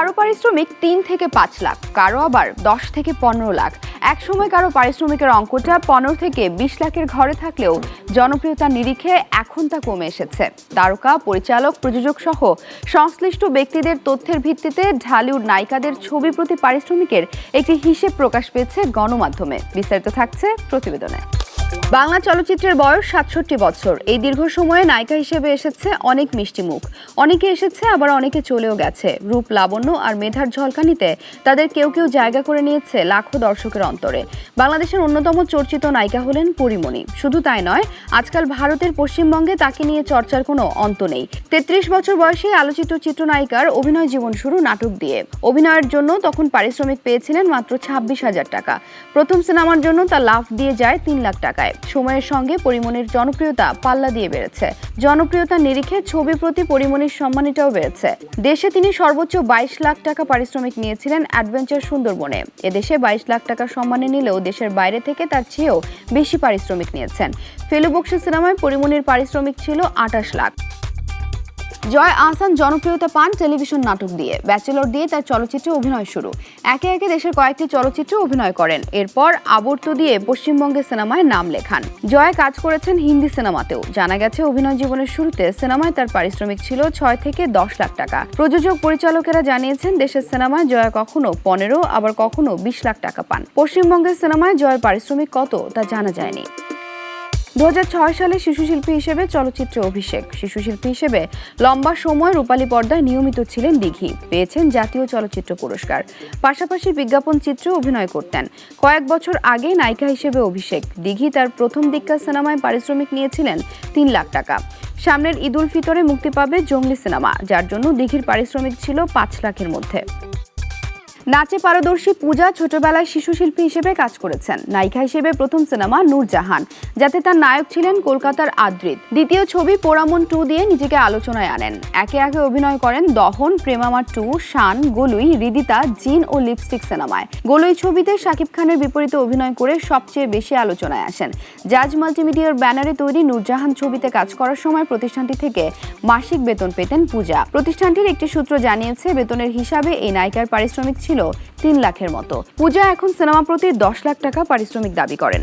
কারও পারিশ্রমিক তিন থেকে পাঁচ লাখ, কারও আবার দশ থেকে পনেরো লাখ। এক সময় কারও পারিশ্রমিকের অঙ্কটা পনেরো থেকে বিশ লাখের ঘরে থাকলেও জনপ্রিয়তার নিরিখে এখন তা কমে এসেছে। তারকা, পরিচালক, প্রযোজক সহ সংশ্লিষ্ট ব্যক্তিদের তথ্যের ভিত্তিতে ঢালিউড নায়িকাদের ছবি প্রতি পারিশ্রমিকের একটি হিসেব প্রকাশ পেয়েছে গণমাধ্যমে। বিস্তারিত থাকছে প্রতিবেদনে। বাংলা চলচ্চিত্রের বয়স সাতষট্টি বছর। এই দীর্ঘ সময়ে নায়িকা হিসেবে এসেছে অনেক মিষ্টি মুখ। অনেকে এসেছে, আবার অনেকে চলেও গেছে। রূপ লাবণ্য আর মেধার ঝলকানিতে তাদের কেউ কেউ জায়গা করে নিয়েছে লাখো দর্শকের অন্তরে। বাংলাদেশের অন্যতম চর্চিত নায়িকা হলেন পরিমণি। শুধু তাই নয়, আজকাল ভারতের পশ্চিমবঙ্গে তাকে নিয়ে চর্চার কোনো অন্ত নেই। তেত্রিশ বছর বয়সে আলোচিত চিত্রনায়িকার অভিনয় জীবন শুরু নাটক দিয়ে। অভিনয়ের জন্য তখন পারিশ্রমিক পেয়েছিলেন মাত্র ছাব্বিশ হাজার টাকা। প্রথম সিনেমার জন্য তা লাভ দিয়ে যায় তিন লাখ টাকায় সময়ের সঙ্গে পরিমণির জনপ্রিয়তা পাল্লা দিয়ে বেড়েছে। জনপ্রিয়তা নিরিখে ছবি প্রতি পরিমণির সম্মানিতাও বেড়েছে। দেশে তিনি সর্বোচ্চ বাইশ লাখ টাকা পারিশ্রমিক নিয়েছিলেন অ্যাডভেঞ্চার সুন্দরবনে। এদেশে বাইশ লাখ টাকা সম্মানে নিলেও দেশের বাইরে থেকে তার চেয়েও বেশি পারিশ্রমিক নিয়েছেন। ফেলুবক্সি সিনেমায় পরিমণির পারিশ্রমিক ছিল আঠাশ লাখ। জয় আহসান জনপ্রিয়তা পান টেলিভিশন নাটক দিয়ে। ব্যাচেলর দিয়ে তার চলচ্চিত্রে অভিনয় শুরু। একে একে দেশের কয়েকটি চলচ্চিত্রে অভিনয় করেন। এরপর আবর্ত দিয়ে পশ্চিমবঙ্গের সিনেমায় নাম লেখান। জয় কাজ করেছেন হিন্দি সিনেমাতেও। জানা গেছে, অভিনয় জীবনের শুরুতে সিনেমায় তার পারিশ্রমিক ছিল ছয় থেকে দশ লাখ টাকা। প্রযোজক পরিচালকেরা জানিয়েছেন, দেশের সিনেমায় জয় কখনো পনেরো, আবার কখনো বিশ লাখ টাকা পান। পশ্চিমবঙ্গের সিনেমায় জয়ের পারিশ্রমিক কত তা জানা যায়নি। দু হাজার ছয় সালে শিশুশিল্পী হিসেবে চলচ্চিত্রে অভিষেক। শিশুশিল্পী হিসেবে লম্বা সময় রূপালী পর্দায় নিয়মিত ছিলেন দিঘি। পেয়েছেন জাতীয় চলচ্চিত্র পুরস্কার। পাশাপাশি বিজ্ঞাপন চিত্রে অভিনয় করতেন। কয়েক বছর আগে নায়িকা হিসেবে অভিষেক। দিঘি তার প্রথম দিককার সিনেমায় পারিশ্রমিক নিয়েছিলেন তিন লাখ টাকা। সামনের ঈদ উল ফিতরে মুক্তি পাবে জঙ্গলি সিনেমা, যার জন্য দিঘির পারিশ্রমিক ছিল পাঁচ লাখের মধ্যে। নাচে পারদর্শী পূজা ছোটবেলায় শিশু শিল্পী হিসেবে কাজ করেছেন। নায়িকা হিসেবে প্রথম সিনেমা নূরজাহান, যাতে তার নায়ক ছিলেন কলকাতার আদ্রিত। দ্বিতীয় ছবি পোড়ামন টু দিয়ে নিজেকে আলোচনায় আনেন। একে একে অভিনয় করেন দহন, প্রেমামা টু, শান, গোলুই হৃদিতা জিন ও লিপস্টিক সিনেমায়। গোলুই ছবিতে শাকিব খানের বিপরীতে অভিনয় করে সবচেয়ে বেশি আলোচনায় আসেন। জাজ মাল্টিমিডিয়ার ব্যানারে তৈরি নূরজাহান ছবিতে কাজ করার সময় প্রতিষ্ঠানটি থেকে মাসিক বেতন পেতেন পূজা। প্রতিষ্ঠানটির একটি সূত্র জানিয়েছে, বেতনের হিসাবে এই নায়িকার পারিশ্রমিক ছিল তিন লাখের মতো। পূজা এখন সিনেমা প্রতি দশ লাখ টাকা পারিশ্রমিক দাবি করেন।